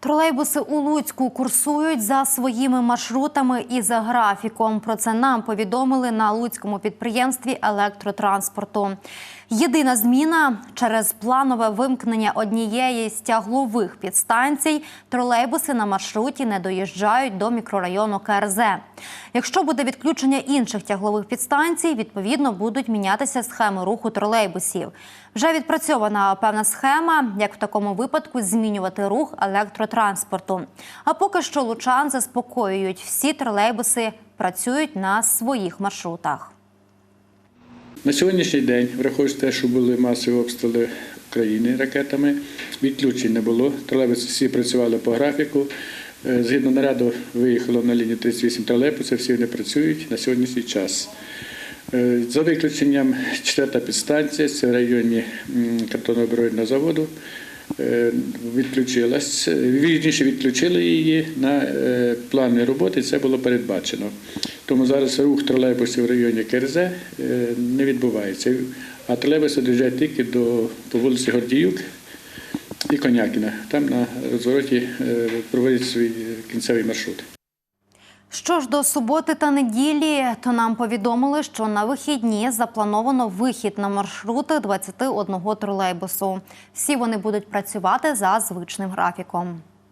Тролейбуси у Луцьку курсують за своїми маршрутами і за графіком. Про це нам повідомили на Луцькому підприємстві електротранспорту. Єдина зміна через планове вимкнення однієї з тяглових підстанцій тролейбуси на маршруті не доїжджають до мікрорайону КРЗ. Якщо буде відключення інших тяглових підстанцій, відповідно будуть мінятися схеми руху тролейбусів. Вже відпрацьована певна схема, як в такому випадку змінювати рух електротранспорту. А поки що лучан заспокоюють, всі тролейбуси працюють на своїх маршрутах. На сьогоднішній день, враховуючи те, що були масові обстріли України ракетами, відключень не було. Тролейбуси всі працювали по графіку. Е, Згідно наряду виїхало на лінію 38 тролейбусів, всі вони працюють на сьогоднішній час. Е, За виключенням четверта підстанція, це в районі м, картонно-оборонного заводу, відключилась. Вірніше відключили її на е, плани роботи, це було передбачено. Тому зараз рух тролейбусів в районі КРЗ е, не відбувається. А тролейбуси доїжджають тільки до по вулиці Гордіюк і Конякіна. Там на розвороті е, проводять свій кінцевий маршрут. Що ж до суботи та неділі, то нам повідомили, що на вихідні заплановано вихід на маршрути 21 тролейбусу. Всі вони будуть працювати за звичним графіком.